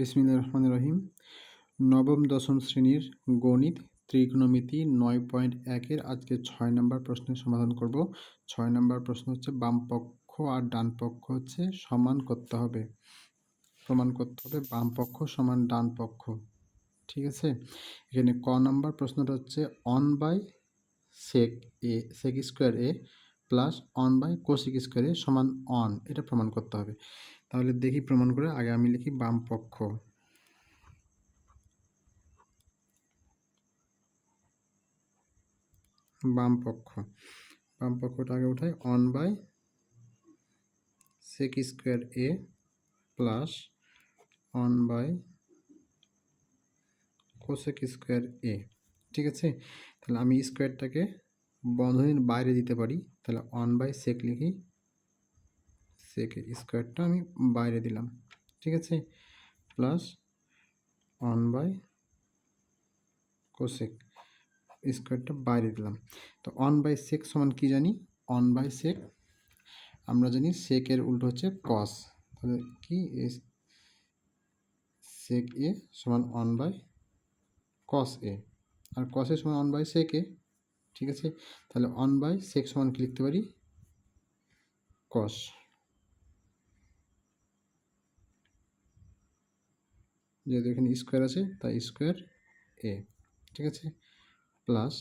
বিসমিল্লাহ রহমান রহিম। নবম, দশম শ্রেণির গণিত, ত্রিকোণমিতি নয় পয়েন্ট একের আজকে ছয় নম্বর প্রশ্নের সমাধান করব। ছয় নম্বর প্রশ্ন হচ্ছে, বাম পক্ষ আর ডান পক্ষ হচ্ছে সমান করতে হবে। প্রমাণ করতে হবে বাম পক্ষ সমান ডান পক্ষ। ঠিক আছে? এখানে ক নম্বর প্রশ্নটা হচ্ছে, one by sec A sec square A plus one by cosec square সমান অন এটা প্রমাণ করতে হবে। তাহলে দেখি প্রমাণ করে। আগে আমি লিখি বাম পক্ষ। বাম পক্ষ। বাম পক্ষটা আগে উঠাই। One by sec square A plus one by cosec square A ঠিক আছে? তাহলে আমি স্কোয়ারটাকে বন্ধনীর বাইরে দিতে পারি। তাহলে অন বাই সেক লিখি। সেকের স্কোয়ারটা আমি বাইরে দিলাম, ঠিক আছে? প্লাস ওয়ান বাই কোসেক স্কোয়ারটা বাইরে দিলাম। তো ওয়ান বাই সেক সমান কী জানি? ওয়ান বাই সেক আমরা জানি সেকের উল্টো হচ্ছে কস তাহলে কি? সেক এ সমান ওয়ান বাই কস এ, আর কস কসের সমান ওয়ান বাই সেক এ, ঠিক আছে? তাহলে ওয়ান বাই সেক সমান কি লিখতে পারি? কস যেহেতু এখানে স্কোয়ার আছে, তাই স্কোয়ার এ ঠিক আছে? প্লাস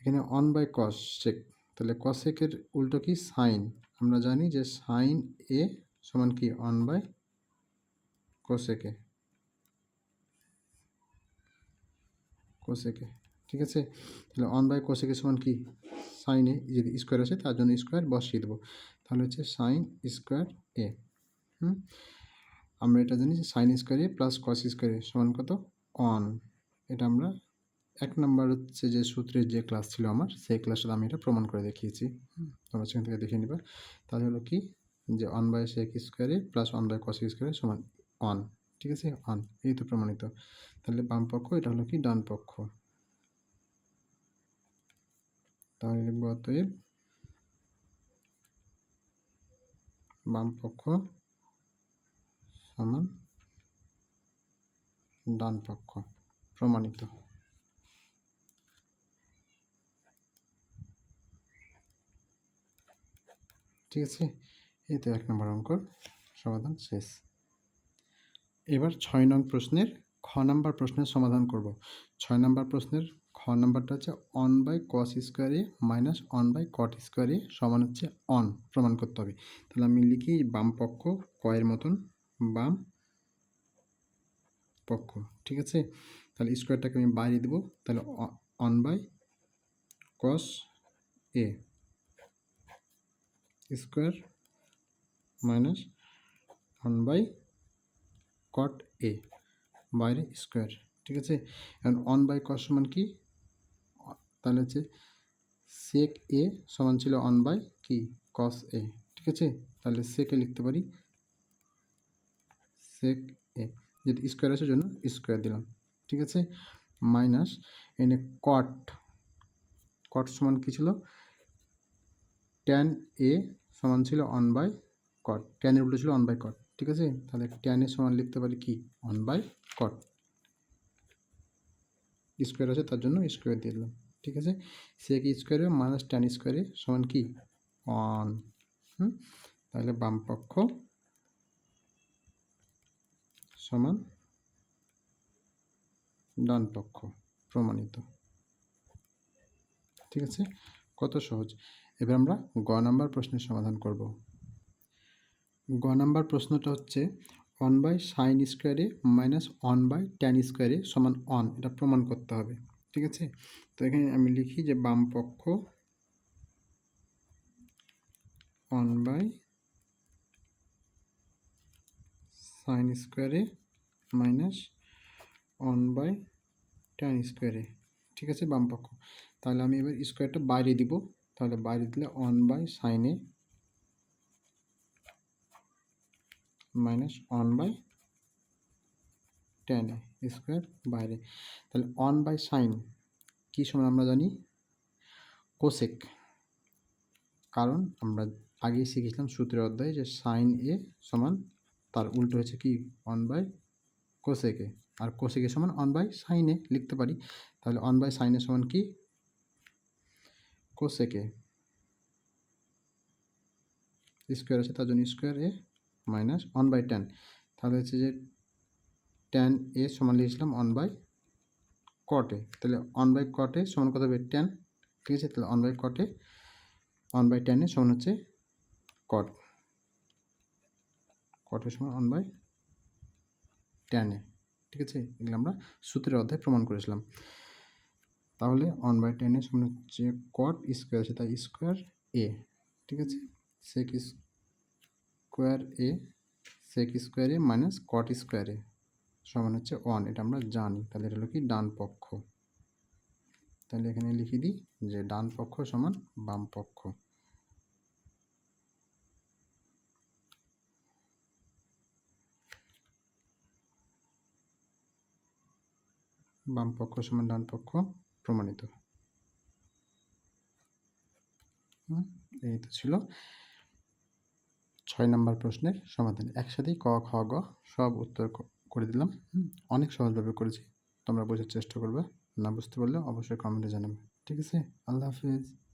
এখানে অন বাই কস সেক তাহলে কসেকের উল্টো কি? সাইন আমরা জানি যে সাইন এ সমান কি? অন বাই কোসেকে কোসেকে ঠিক আছে? তাহলে অন বাই কোসেকে সমান কি? সাইন এ যদি স্কোয়ার আছে তার জন্য স্কোয়ার বসিয়ে দেবো। তাহলে হচ্ছে সাইন স্কোয়ার এ হুম? আমরা এটা জানি সাইন স্কোয়ারে প্লাস কস স্কোয়ারে সমান কত? অন এটা আমরা এক নাম্বার হচ্ছে যে সূত্রের যে ক্লাস ছিল আমার, সেই ক্লাসটা আমি এটা প্রমাণ করে দেখিয়েছি। তোমরা সেখান থেকে দেখে নিবা। তাহলে হলো কি? যে অন বাই সেক স্কোয়ারে প্লাস ওয়ান বাই কস স্কোয়ারে সমান অন ঠিক আছে? অন এই তো প্রমাণিত। তাহলে বাম পক্ষ, এটা হলো কি? ডান পক্ষ। তাহলে লিখব অতএব বাম পক্ষ সমান ডান পক্ষ, প্রমাণিত। ঠিক আছে? এই তো এক নম্বর অঙ্কর সমাধান শেষ। এবার ছয় নং প্রশ্নের খ নাম্বার প্রশ্নের সমাধান করব। ছয় নাম্বার প্রশ্নের খ নাম্বারটা হচ্ছে one by cos square A minus one by cot স্কোয়ারে সমান হচ্ছে অন প্রমাণ করতে হবে। তাহলে আমি লিখি বাম পক্ষ কয়ের মতন। বাম পক্ষ, ঠিক আছে? তাহলে স্কোয়ারটাকে আমি বাইরে দেবো। তাহলে one by cos A square minus one by cot A বাইরে স্কোয়ার ঠিক আছে? এখন ওয়ান বাই কস সমান কি? তাহলে হচ্ছে সেক এ সমান ছিল ওয়ান বাই কি? কস এ ঠিক আছে? তাহলে সেকে লিখতে পারি সেক এ যেহেতু স্কোয়ার আছে জন্য স্কোয়ার দিলাম। ঠিক আছে? মাইনাস এনে কট কট সমান কী ছিল? ট্যান এ সমান ছিল অন বাই কট ট্যানের উল্টো ছিল অন বাই কট ঠিক আছে? তাহলে ট্যান এ সমান লিখতে পারি কি? অন বাই কট স্কোয়ার আছে, তার জন্য স্কোয়ার দিয়ে দিলাম। ঠিক আছে? সেক স্কোয়ারে মাইনাস ট্যান স্কোয়ারে সমান কি? অন হুম? তাহলে বাম পক্ষ সমান ডান পক্ষ প্রমাণিত। ঠিক আছে? কত সহজ? এবার আমরা গ নাম্বার প্রশ্নের সমাধান করব। গ নাম্বার প্রশ্নটা হচ্ছে ওয়ান বাই সাইন স্কোয়ারে মাইনাস ওয়ান বাই ট্যান স্কোয়ারে সমান অন এটা প্রমাণ করতে হবে। ঠিক আছে? তো এখানে আমি লিখি যে বাম পক্ষ ওয়ান বাই সাইন স্কোয়ারে মাইনাস ওয়ান বাই ট্যান স্কোয়ারে ঠিক আছে, বাম পক্ষ। তাহলে আমি এবার স্কোয়ারটা বাইরে দিব। তাহলে বাইরে দিলে ওয়ান বাই সাইনে minus one by tan square বাইরে। তাহলে ওয়ান বাই সাইন কী সময় আমরা জানি? কোসেক কারণ আমরা আগেই শিখেছিলাম সূত্রের অধ্যায়ে যে সাইন এ সমান তার উল্টো হচ্ছে কি? ওয়ান বাই কোসেকে আর কোসেকে সমান অন বাই সাইনে লিখতে পারি। তাহলে অন বাই সাইনে সমান কি? কোসেকে স্কোয়ার আছে তার জন্য square A minus one by tan তাহলে হচ্ছে যে টেন এ সমান লিখেছিলাম ওয়ান বাই কটে তাহলে ওয়ান বাই কটে সমান কত হবে? টেন ঠিক আছে? তাহলে ওয়ান বাই কটে ওয়ান বাই টেনে সমান হচ্ছে কট কটের সমান ওয়ান বাই টেনে ঠিক আছে? এগুলো আমরা সূত্রের অধ্যায় প্রমাণ করেছিলাম। তাহলে ওয়ান বাই টেনে সমান হচ্ছে কট স্কোয়ার আছে, তাই স্কোয়ার এ ঠিক আছে? Sec square A sec square A minus cot square A সমান হচ্ছে ওয়ান এটা আমরা জানি। তাহলে এটা হলো কি? ডান পক্ষ। তাহলে এখানে লিখে দিই যে ডান পক্ষ সমান বাম পক্ষ। বাম পক্ষ সমান ডান পক্ষ প্রমাণিত। এই তো ছিল। ছয় নম্বর প্রশ্নের সমাধান। একসাথেই ক, খ, গ সব উত্তর করে দিলাম। অনেক সহজভাবে করেছি। তোমরা বোঝার চেষ্টা করবে। না বুঝতে পারলে অবশ্যই কমেন্টে জানাবে। ঠিক আছে? আল্লাহ হাফিজ।